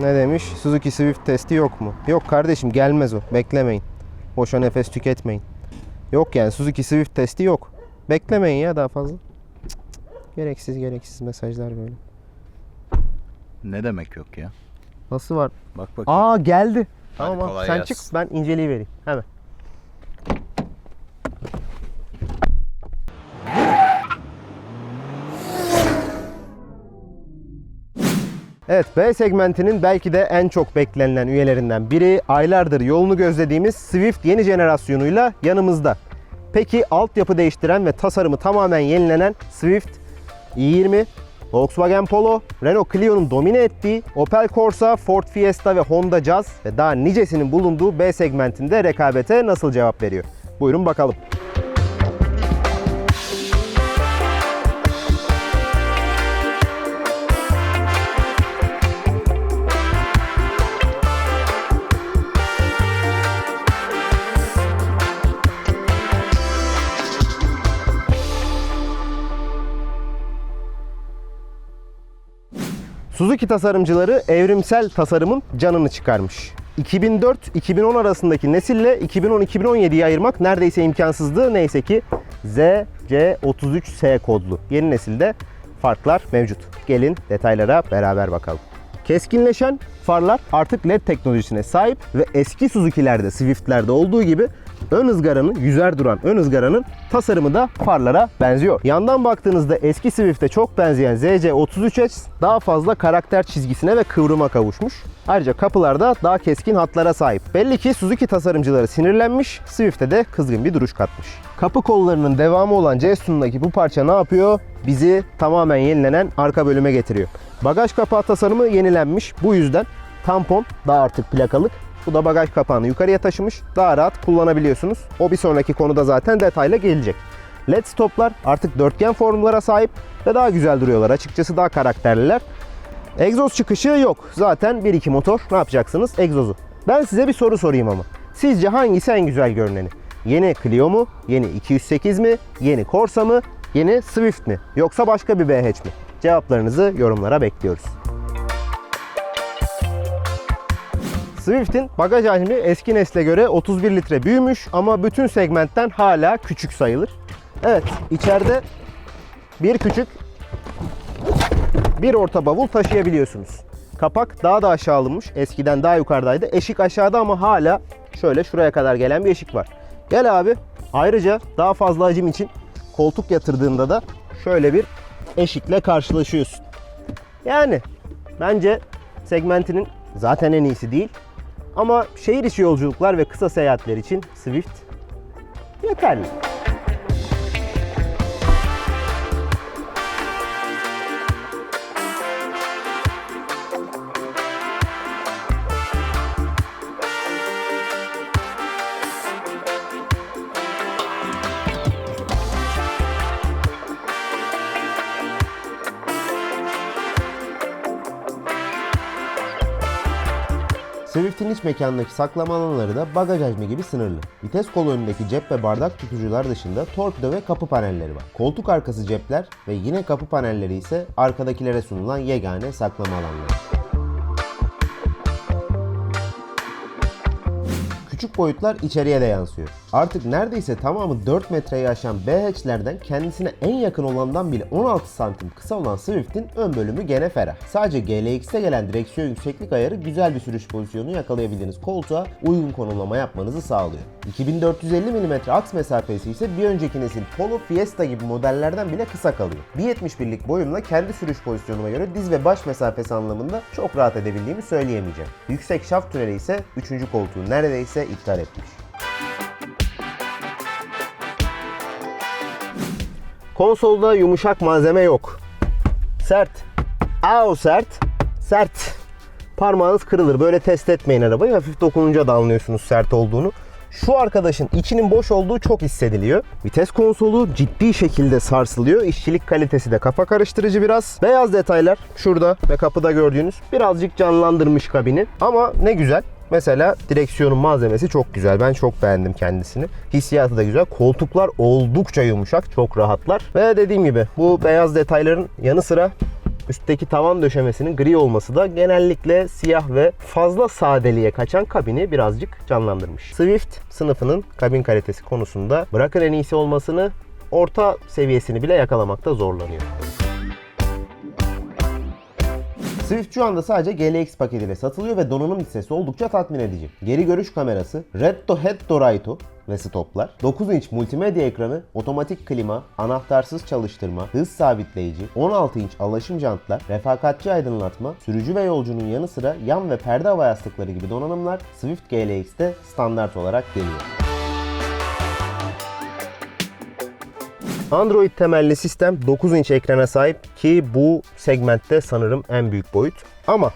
Ne demiş? Suzuki Swift testi yok mu? Yok kardeşim gelmez o. Beklemeyin. Boşa nefes tüketmeyin. Yok yani Suzuki Swift testi yok. Beklemeyin ya daha fazla. Cık cık. Gereksiz gereksiz mesajlar böyle. Ne demek yok ya? Nasıl var? Bak bak. Aa geldi. Tamam kolay sen gelsin. çık ben inceleyi vereyim hemen. Evet B segmentinin belki de en çok beklenilen üyelerinden biri aylardır yolunu gözlediğimiz Swift yeni jenerasyonuyla yanımızda. Peki altyapı değiştiren ve tasarımı tamamen yenilenen Swift i20, Volkswagen Polo, Renault Clio'nun domine ettiği Opel Corsa, Ford Fiesta ve Honda Jazz ve daha nicesinin bulunduğu B segmentinde rekabete nasıl cevap veriyor? Buyurun bakalım. Suzuki tasarımcıları evrimsel tasarımın canını çıkarmış. 2004-2010 arasındaki nesille 2010-2017'yi ayırmak neredeyse imkansızdı. Neyse ki ZC33S kodlu yeni nesilde farklar mevcut. Gelin detaylara beraber bakalım. Keskinleşen farlar artık LED teknolojisine sahip ve eski Suzuki'lerde, Swift'lerde olduğu gibi ön ızgaranın, yüzer duran ön ızgaranın tasarımı da farlara benziyor. Yandan baktığınızda eski Swift'e çok benzeyen ZC33S daha fazla karakter çizgisine ve kıvrıma kavuşmuş. Ayrıca kapılarda daha keskin hatlara sahip. Belli ki Suzuki tasarımcıları sinirlenmiş, Swift'e de kızgın bir duruş katmış. Kapı kollarının devamı olan C sütunundaki bu parça ne yapıyor? Bizi tamamen yenilenen arka bölüme getiriyor. Bagaj kapağı tasarımı yenilenmiş. Bu yüzden tampon daha artık plakalık. Bu da bagaj kapağını yukarıya taşımış. Daha rahat kullanabiliyorsunuz. O bir sonraki konuda zaten detayla gelecek. LED stoplar artık dörtgen formlara sahip ve daha güzel duruyorlar. Açıkçası daha karakterliler. Egzoz çıkışı yok. Zaten 1-2 motor. Ne yapacaksınız? Egzozu. Ben size bir soru sorayım ama. Sizce hangisi en güzel görüneni? Yeni Clio mu? Yeni 208 mi? Yeni Corsa mı? Yeni Swift mi? Yoksa başka bir BH mi? Cevaplarınızı yorumlara bekliyoruz. Swift'in bagaj hacmi eski nesle göre 31 litre büyümüş ama bütün segmentten hala küçük sayılır. Evet, içeride bir küçük bir orta bavul taşıyabiliyorsunuz. Kapak daha da aşağı alınmış. Eskiden daha yukarıdaydı. Eşik aşağıda ama hala şöyle şuraya kadar gelen bir eşik var. Gel abi. Ayrıca daha fazla hacim için koltuk yatırdığında da şöyle bir eşikle karşılaşıyorsun. Yani bence segmentinin zaten en iyisi değil. Ama şehir içi yolculuklar ve kısa seyahatler için Swift yeterli. Swift'in iç mekanındaki saklama alanları da bagaj hacmi gibi sınırlı. Vites kolu önündeki cep ve bardak tutucular dışında torpido ve kapı panelleri var. Koltuk arkası cepler ve yine kapı panelleri ise arkadakilere sunulan yegane saklama alanları. Küçük boyutlar içeriye de yansıyor. Artık neredeyse tamamı 4 metreyi aşan BH'lerden kendisine en yakın olandan bile 16 santim kısa olan Swift'in ön bölümü gene ferah. Sadece GLX'e gelen direksiyon yükseklik ayarı güzel bir sürüş pozisyonu yakalayabildiğiniz koltuğa uygun konumlama yapmanızı sağlıyor. 2450 mm aks mesafesi ise bir önceki nesil Polo Fiesta gibi modellerden bile kısa kalıyor. 1.71'lik boyumla kendi sürüş pozisyonuma göre diz ve baş mesafesi anlamında çok rahat edebildiğimi söyleyemeyeceğim. Yüksek şaft tüneli ise 3. koltuğu neredeyse iptal etmiş. Konsolda yumuşak malzeme yok. Sert. Au sert. Sert. Parmağınız kırılır. Böyle test etmeyin arabayı. Hafif dokununca da anlıyorsunuz sert olduğunu. Şu arkadaşın içinin boş olduğu çok hissediliyor. Vites konsolu ciddi şekilde sarsılıyor. İşçilik kalitesi de kafa karıştırıcı biraz. Beyaz detaylar şurada ve kapıda gördüğünüz birazcık canlandırmış kabini. Ama ne güzel. Mesela direksiyonun malzemesi çok güzel. Ben çok beğendim kendisini. Hissiyatı da güzel. Koltuklar oldukça yumuşak. Çok rahatlar. Ve dediğim gibi bu beyaz detayların yanı sıra Üstteki tavan döşemesinin gri olması da genellikle siyah ve fazla sadeliğe kaçan kabini birazcık canlandırmış. Swift sınıfının kabin kalitesi konusunda bırakın en iyisi olmasını orta seviyesini bile yakalamakta zorlanıyor. Swift şu anda sadece GLX paketiyle satılıyor ve donanım listesi oldukça tatmin edici. Geri görüş kamerası, Retto Hetto Raito ve stoplar, 9 inç multimedya ekranı, otomatik klima, anahtarsız çalıştırma, hız sabitleyici, 16 inç alaşım jantlar, refakatçi aydınlatma, sürücü ve yolcunun yanı sıra yan ve perde hava yastıkları gibi donanımlar Swift GLX'te standart olarak geliyor. Android temelli sistem 9 inç ekrana sahip ki bu segmentte sanırım en büyük boyut. Ama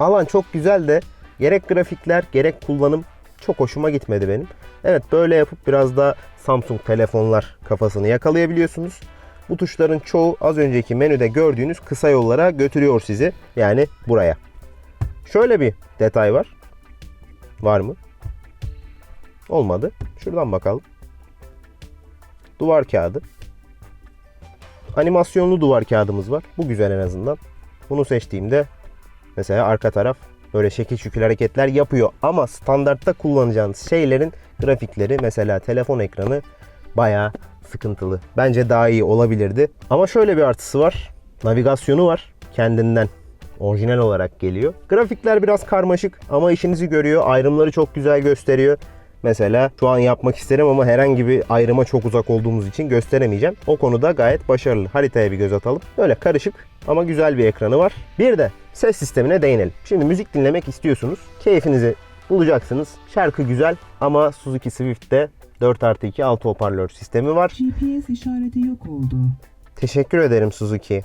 alan çok güzel de gerek grafikler gerek kullanım çok hoşuma gitmedi benim. Evet böyle yapıp biraz da Samsung telefonlar kafasını yakalayabiliyorsunuz. Bu tuşların çoğu az önceki menüde gördüğünüz kısa yollara götürüyor sizi. Yani buraya. Şöyle bir detay var. Var mı? Olmadı. Şuradan bakalım. Duvar kağıdı animasyonlu duvar kağıdımız var. Bu güzel en azından. Bunu seçtiğimde mesela arka taraf böyle şekil şükür hareketler yapıyor. Ama standartta kullanacağınız şeylerin grafikleri mesela telefon ekranı bayağı sıkıntılı. Bence daha iyi olabilirdi. Ama şöyle bir artısı var. Navigasyonu var. Kendinden orijinal olarak geliyor. Grafikler biraz karmaşık ama işinizi görüyor. Ayrımları çok güzel gösteriyor. Mesela şu an yapmak isterim ama herhangi bir ayrıma çok uzak olduğumuz için gösteremeyeceğim. O konuda gayet başarılı. Haritaya bir göz atalım. Böyle karışık ama güzel bir ekranı var. Bir de ses sistemine değinelim. Şimdi müzik dinlemek istiyorsunuz. Keyfinizi bulacaksınız. Şarkı güzel ama Suzuki Swift'te 4 artı 2 altı hoparlör sistemi var. GPS işareti yok oldu. Teşekkür ederim Suzuki.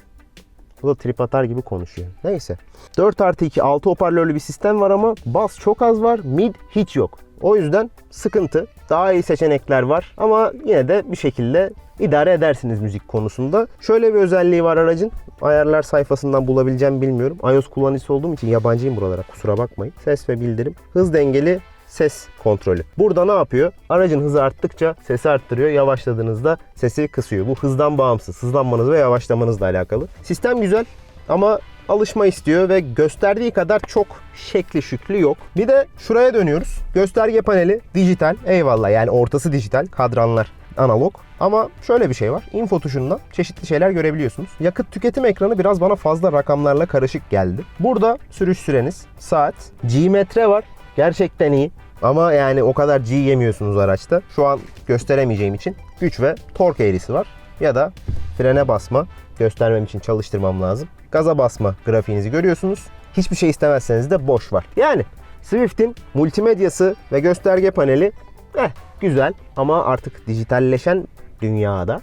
Bu da trip atar gibi konuşuyor. Neyse. 4 artı 2 6 hoparlörlü bir sistem var ama bas çok az var. Mid hiç yok. O yüzden sıkıntı. Daha iyi seçenekler var ama yine de bir şekilde idare edersiniz müzik konusunda. Şöyle bir özelliği var aracın. Ayarlar sayfasından bulabileceğim bilmiyorum. iOS kullanıcısı olduğum için yabancıyım buralara kusura bakmayın. Ses ve bildirim. Hız dengeli ses kontrolü. Burada ne yapıyor? Aracın hızı arttıkça sesi arttırıyor. Yavaşladığınızda sesi kısıyor. Bu hızdan bağımsız. Hızlanmanız ve yavaşlamanızla alakalı. Sistem güzel ama alışma istiyor ve gösterdiği kadar çok şekli şüklü yok. Bir de şuraya dönüyoruz. Gösterge paneli dijital. Eyvallah yani ortası dijital. Kadranlar analog. Ama şöyle bir şey var. Info tuşundan çeşitli şeyler görebiliyorsunuz. Yakıt tüketim ekranı biraz bana fazla rakamlarla karışık geldi. Burada sürüş süreniz, saat, G-metre var. Gerçekten iyi. Ama yani o kadar G yemiyorsunuz araçta. Şu an gösteremeyeceğim için güç ve tork eğrisi var. Ya da frene basma göstermem için çalıştırmam lazım. Gaza basma grafiğinizi görüyorsunuz. Hiçbir şey istemezseniz de boş var. Yani Swift'in multimedyası ve gösterge paneli eh, güzel ama artık dijitalleşen dünyada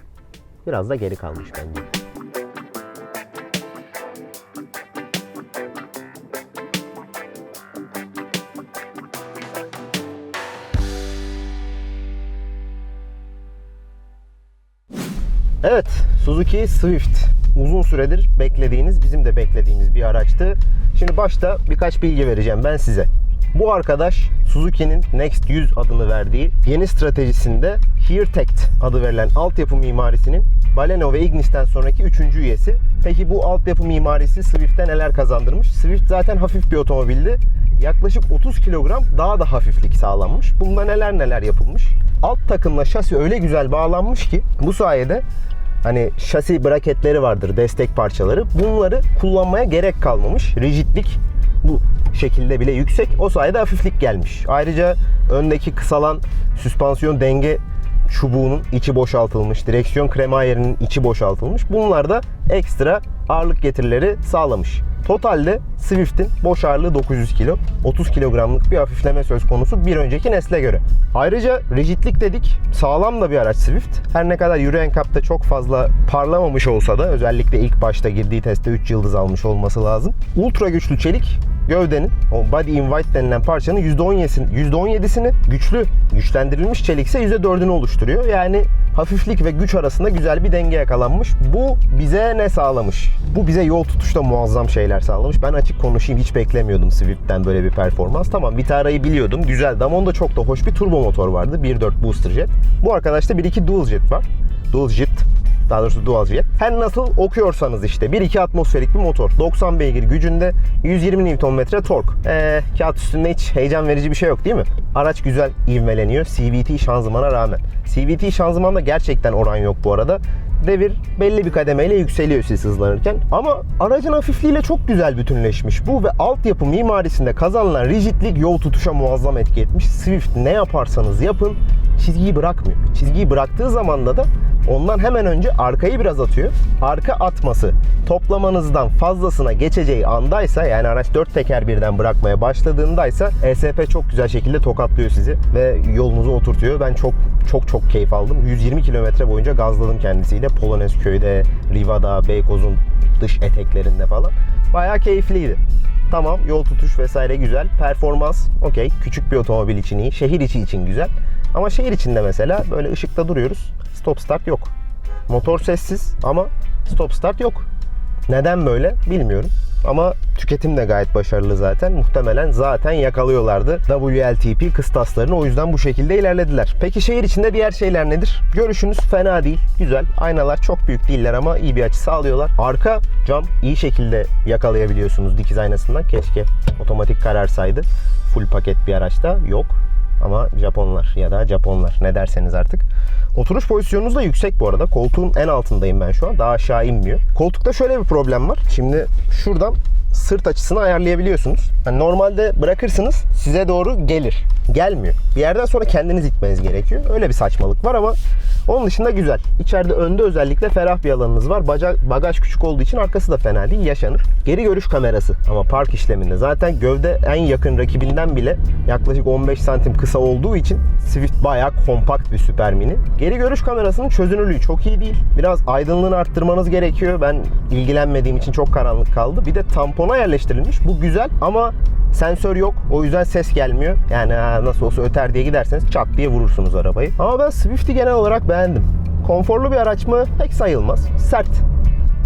biraz da geri kalmış bence. Evet, Suzuki Swift. Uzun süredir beklediğiniz, bizim de beklediğimiz bir araçtı. Şimdi başta birkaç bilgi vereceğim ben size. Bu arkadaş Suzuki'nin Next 100 adını verdiği yeni stratejisinde HearTect adı verilen altyapı mimarisinin Baleno ve Ignis'ten sonraki üçüncü üyesi. Peki bu altyapı mimarisi Swift'te neler kazandırmış? Swift zaten hafif bir otomobildi. Yaklaşık 30 kilogram daha da hafiflik sağlanmış. Bunda neler neler yapılmış? Alt takımla şasi öyle güzel bağlanmış ki bu sayede hani şasi braketleri vardır, destek parçaları. Bunları kullanmaya gerek kalmamış. Rigidlik bu şekilde bile yüksek. O sayede hafiflik gelmiş. Ayrıca öndeki kısalan süspansiyon denge çubuğunun içi boşaltılmış. Direksiyon kremayerinin içi boşaltılmış. Bunlar da ekstra ağırlık getirileri sağlamış. Totalde Swift'in boş ağırlığı 900 kilo. 30 kilogramlık bir hafifleme söz konusu bir önceki nesle göre. Ayrıca rigidlik dedik. Sağlam da bir araç Swift. Her ne kadar Euro NCAP'ta çok fazla parlamamış olsa da özellikle ilk başta girdiği testte 3 yıldız almış olması lazım. Ultra güçlü çelik gövdenin o body in white denilen parçanın %17'sini, %17'sini güçlü güçlendirilmiş çelik ise %4'ünü oluşturuyor. Yani hafiflik ve güç arasında güzel bir denge yakalanmış. Bu bize ne sağlamış? Bu bize yol tutuşta muazzam şeyler sağlamış. Ben açık konuşayım hiç beklemiyordum Swift'ten böyle bir performans. Tamam Vitara'yı biliyordum. Güzeldi ama onda çok da hoş bir turbo motor vardı. 1.4 booster jet. Bu arkadaşta 1.2 dual jet var. Dual jet Daha doğrusu dual jet. Her nasıl okuyorsanız işte 1-2 atmosferik bir motor. 90 beygir gücünde 120 Nm tork. Ee, kağıt üstünde hiç heyecan verici bir şey yok değil mi? Araç güzel ivmeleniyor CVT şanzımana rağmen. CVT şanzımanda gerçekten oran yok bu arada. Devir belli bir kademeyle yükseliyor siz hızlanırken. Ama aracın hafifliğiyle çok güzel bütünleşmiş bu ve altyapı mimarisinde kazanılan rigidlik yol tutuşa muazzam etki etmiş. Swift ne yaparsanız yapın çizgiyi bırakmıyor. Çizgiyi bıraktığı zamanda da ondan hemen önce arkayı biraz atıyor. Arka atması toplamanızdan fazlasına geçeceği andaysa yani araç dört teker birden bırakmaya başladığındaysa ESP çok güzel şekilde tokatlıyor sizi ve yolunuzu oturtuyor. Ben çok çok çok keyif aldım. 120 kilometre boyunca gazladım kendisiyle. Polonezköy'de, Riva'da, Beykoz'un dış eteklerinde falan. Bayağı keyifliydi. Tamam yol tutuş vesaire güzel. Performans okey. Küçük bir otomobil için iyi. Şehir içi için güzel. Ama şehir içinde mesela böyle ışıkta duruyoruz. Stop start yok. Motor sessiz ama stop start yok. Neden böyle bilmiyorum. Ama tüketim de gayet başarılı zaten. Muhtemelen zaten yakalıyorlardı WLTP kıstaslarını. O yüzden bu şekilde ilerlediler. Peki şehir içinde diğer şeyler nedir? Görüşünüz fena değil. Güzel. Aynalar çok büyük değiller ama iyi bir açı sağlıyorlar. Arka cam iyi şekilde yakalayabiliyorsunuz dikiz aynasından. Keşke otomatik kararsaydı. Full paket bir araçta yok. Ama Japonlar ya da Japonlar ne derseniz artık. Oturuş pozisyonunuz da yüksek bu arada. Koltuğun en altındayım ben şu an. Daha aşağı inmiyor. Koltukta şöyle bir problem var. Şimdi şuradan sırt açısını ayarlayabiliyorsunuz. Yani normalde bırakırsınız size doğru gelir. Gelmiyor. Bir yerden sonra kendiniz itmeniz gerekiyor. Öyle bir saçmalık var ama onun dışında güzel. İçeride önde özellikle ferah bir alanınız var. Baca, bagaj küçük olduğu için arkası da fena değil. Yaşanır. Geri görüş kamerası ama park işleminde. Zaten gövde en yakın rakibinden bile yaklaşık 15 santim kısa olduğu için Swift bayağı kompakt bir süper mini. Geri görüş kamerasının çözünürlüğü çok iyi değil. Biraz aydınlığını arttırmanız gerekiyor. Ben ilgilenmediğim için çok karanlık kaldı. Bir de tampona yerleştirilmiş. Bu güzel ama Sensör yok. O yüzden ses gelmiyor. Yani nasıl olsa öter diye giderseniz çat diye vurursunuz arabayı. Ama ben Swift'i genel olarak beğendim. Konforlu bir araç mı? Pek sayılmaz. Sert.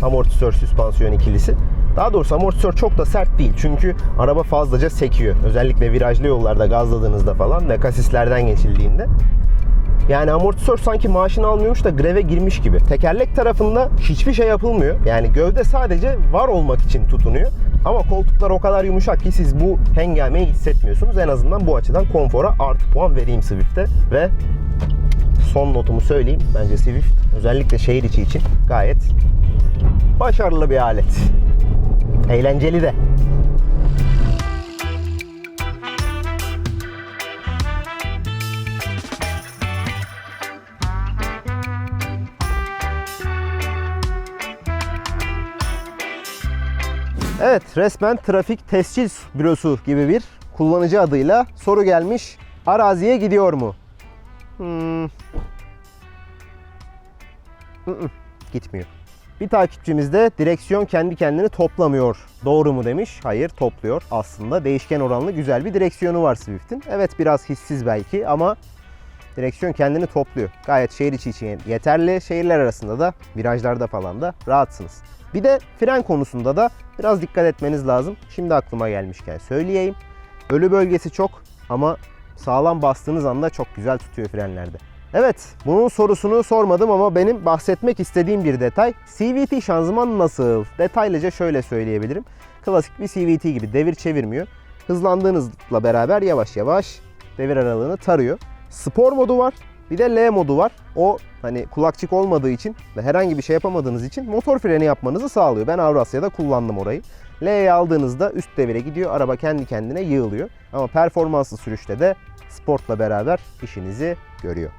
Amortisör süspansiyon ikilisi. Daha doğrusu amortisör çok da sert değil. Çünkü araba fazlaca sekiyor. Özellikle virajlı yollarda gazladığınızda falan ve kasislerden geçildiğinde. Yani amortisör sanki maaşını almıyormuş da greve girmiş gibi. Tekerlek tarafında hiçbir şey yapılmıyor. Yani gövde sadece var olmak için tutunuyor. Ama koltuklar o kadar yumuşak ki siz bu hengameyi hissetmiyorsunuz. En azından bu açıdan konfora artı puan vereyim Swift'te. Ve son notumu söyleyeyim. Bence Swift özellikle şehir içi için gayet başarılı bir alet. Eğlenceli de. Evet resmen trafik tescil bürosu gibi bir kullanıcı adıyla soru gelmiş. Araziye gidiyor mu? Hmm. Gitmiyor. Bir takipçimiz de direksiyon kendi kendini toplamıyor. Doğru mu demiş? Hayır topluyor. Aslında değişken oranlı güzel bir direksiyonu var Swift'in. Evet biraz hissiz belki ama direksiyon kendini topluyor. Gayet şehir içi için yeterli. Şehirler arasında da virajlarda falan da rahatsınız. Bir de fren konusunda da biraz dikkat etmeniz lazım. Şimdi aklıma gelmişken söyleyeyim. Ölü bölgesi çok ama sağlam bastığınız anda çok güzel tutuyor frenlerde. Evet, bunun sorusunu sormadım ama benim bahsetmek istediğim bir detay. CVT şanzıman nasıl? Detaylıca şöyle söyleyebilirim. Klasik bir CVT gibi devir çevirmiyor. Hızlandığınızla beraber yavaş yavaş devir aralığını tarıyor. Spor modu var. Bir de L modu var. O hani kulakçık olmadığı için ve herhangi bir şey yapamadığınız için motor freni yapmanızı sağlıyor. Ben Avrasya'da kullandım orayı. L'ye aldığınızda üst devire gidiyor. Araba kendi kendine yığılıyor. Ama performanslı sürüşte de sportla beraber işinizi görüyor.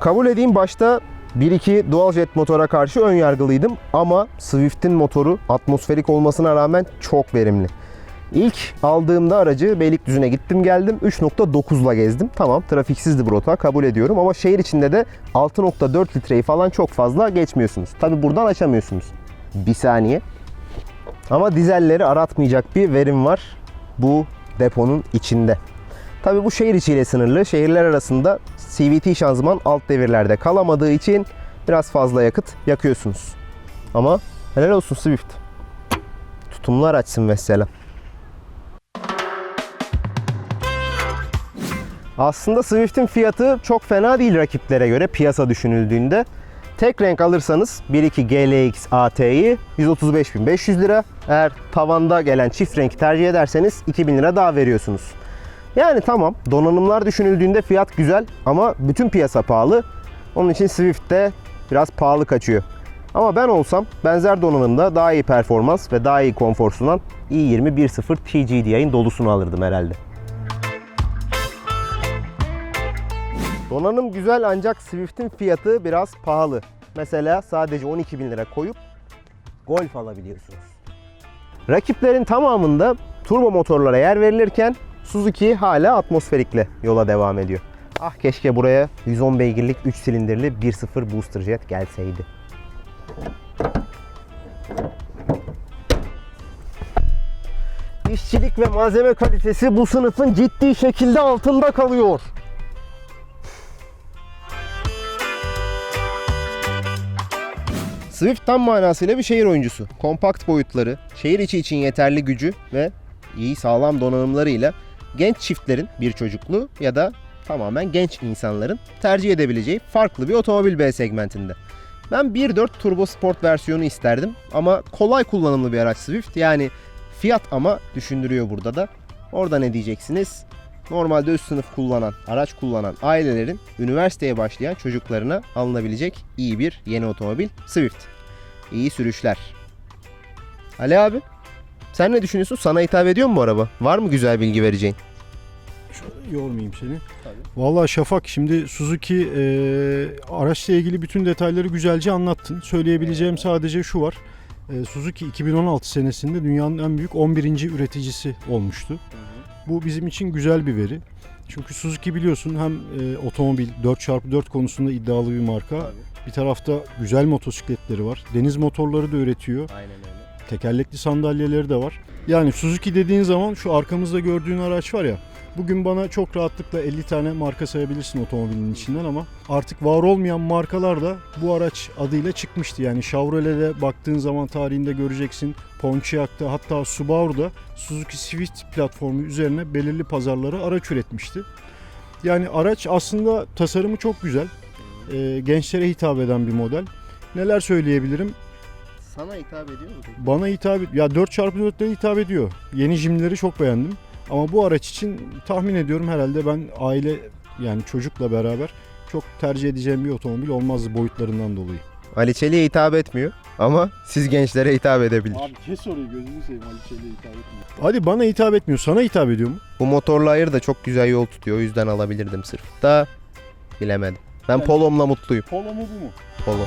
Kabul edeyim başta 1-2 dual jet motora karşı ön yargılıydım ama Swift'in motoru atmosferik olmasına rağmen çok verimli. İlk aldığımda aracı Beylikdüzü'ne gittim geldim 3.9'la gezdim. Tamam trafiksizdi bu rota kabul ediyorum ama şehir içinde de 6.4 litreyi falan çok fazla geçmiyorsunuz. Tabi buradan açamıyorsunuz. Bir saniye. Ama dizelleri aratmayacak bir verim var bu deponun içinde. Tabi bu şehir içiyle sınırlı. Şehirler arasında CVT şanzıman alt devirlerde kalamadığı için biraz fazla yakıt yakıyorsunuz. Ama helal olsun Swift. Tutumlu araçsın mesela. Aslında Swift'in fiyatı çok fena değil rakiplere göre piyasa düşünüldüğünde. Tek renk alırsanız 1.2 GLX AT'yi 135.500 lira. Eğer tavanda gelen çift renk tercih ederseniz 2000 lira daha veriyorsunuz. Yani tamam donanımlar düşünüldüğünde fiyat güzel ama bütün piyasa pahalı. Onun için Swift de biraz pahalı kaçıyor. Ama ben olsam benzer donanımda daha iyi performans ve daha iyi konfor sunan i20 1.0 TGDI'nin dolusunu alırdım herhalde. Donanım güzel ancak Swift'in fiyatı biraz pahalı. Mesela sadece 12 bin lira koyup Golf alabiliyorsunuz. Rakiplerin tamamında turbo motorlara yer verilirken Suzuki hala atmosferikle yola devam ediyor. Ah keşke buraya 110 beygirlik 3 silindirli 1.0 booster jet gelseydi. İşçilik ve malzeme kalitesi bu sınıfın ciddi şekilde altında kalıyor. Swift tam manasıyla bir şehir oyuncusu. Kompakt boyutları, şehir içi için yeterli gücü ve iyi sağlam donanımlarıyla genç çiftlerin bir çocuklu ya da tamamen genç insanların tercih edebileceği farklı bir otomobil B segmentinde. Ben 1.4 Turbo Sport versiyonu isterdim ama kolay kullanımlı bir araç Swift. Yani fiyat ama düşündürüyor burada da. Orada ne diyeceksiniz? Normalde üst sınıf kullanan, araç kullanan ailelerin üniversiteye başlayan çocuklarına alınabilecek iyi bir yeni otomobil Swift. İyi sürüşler. Ali abi, sen ne düşünüyorsun? Sana hitap ediyor mu bu araba? Var mı güzel bilgi vereceğin? Yormayayım seni. Vallahi Şafak şimdi Suzuki e, araçla ilgili bütün detayları güzelce anlattın. Söyleyebileceğim sadece şu var. E, Suzuki 2016 senesinde dünyanın en büyük 11. üreticisi olmuştu. Bu bizim için güzel bir veri. Çünkü Suzuki biliyorsun hem e, otomobil 4x4 konusunda iddialı bir marka. Bir tarafta güzel motosikletleri var. Deniz motorları da üretiyor. Aynen öyle. Tekerlekli sandalyeleri de var. Yani Suzuki dediğin zaman şu arkamızda gördüğün araç var ya. Bugün bana çok rahatlıkla 50 tane marka sayabilirsin otomobilin içinden ama artık var olmayan markalar da bu araç adıyla çıkmıştı. Yani Chevrolet'e baktığın zaman tarihinde göreceksin. Pontiac'ta hatta Subaru'da Suzuki Swift platformu üzerine belirli pazarlara araç üretmişti. Yani araç aslında tasarımı çok güzel. Ee, gençlere hitap eden bir model. Neler söyleyebilirim? Sana hitap ediyor mu? peki? Bana hitap et ya 4x4'lere hitap ediyor. Yeni jimleri çok beğendim. Ama bu araç için tahmin ediyorum herhalde ben aile yani çocukla beraber çok tercih edeceğim bir otomobil olmazdı boyutlarından dolayı. Ali Çelik'e hitap etmiyor ama siz gençlere hitap edebilir. kes soruyu gözünü seveyim Ali Çelik'e hitap etmiyor. Hadi bana hitap etmiyor. Sana hitap ediyor mu? Bu motorlu ayır da çok güzel yol tutuyor. O yüzden alabilirdim sırf. Da bilemedim. Ben Yani- Polo'mla mutluyum. Polo mu bu mu? Polo.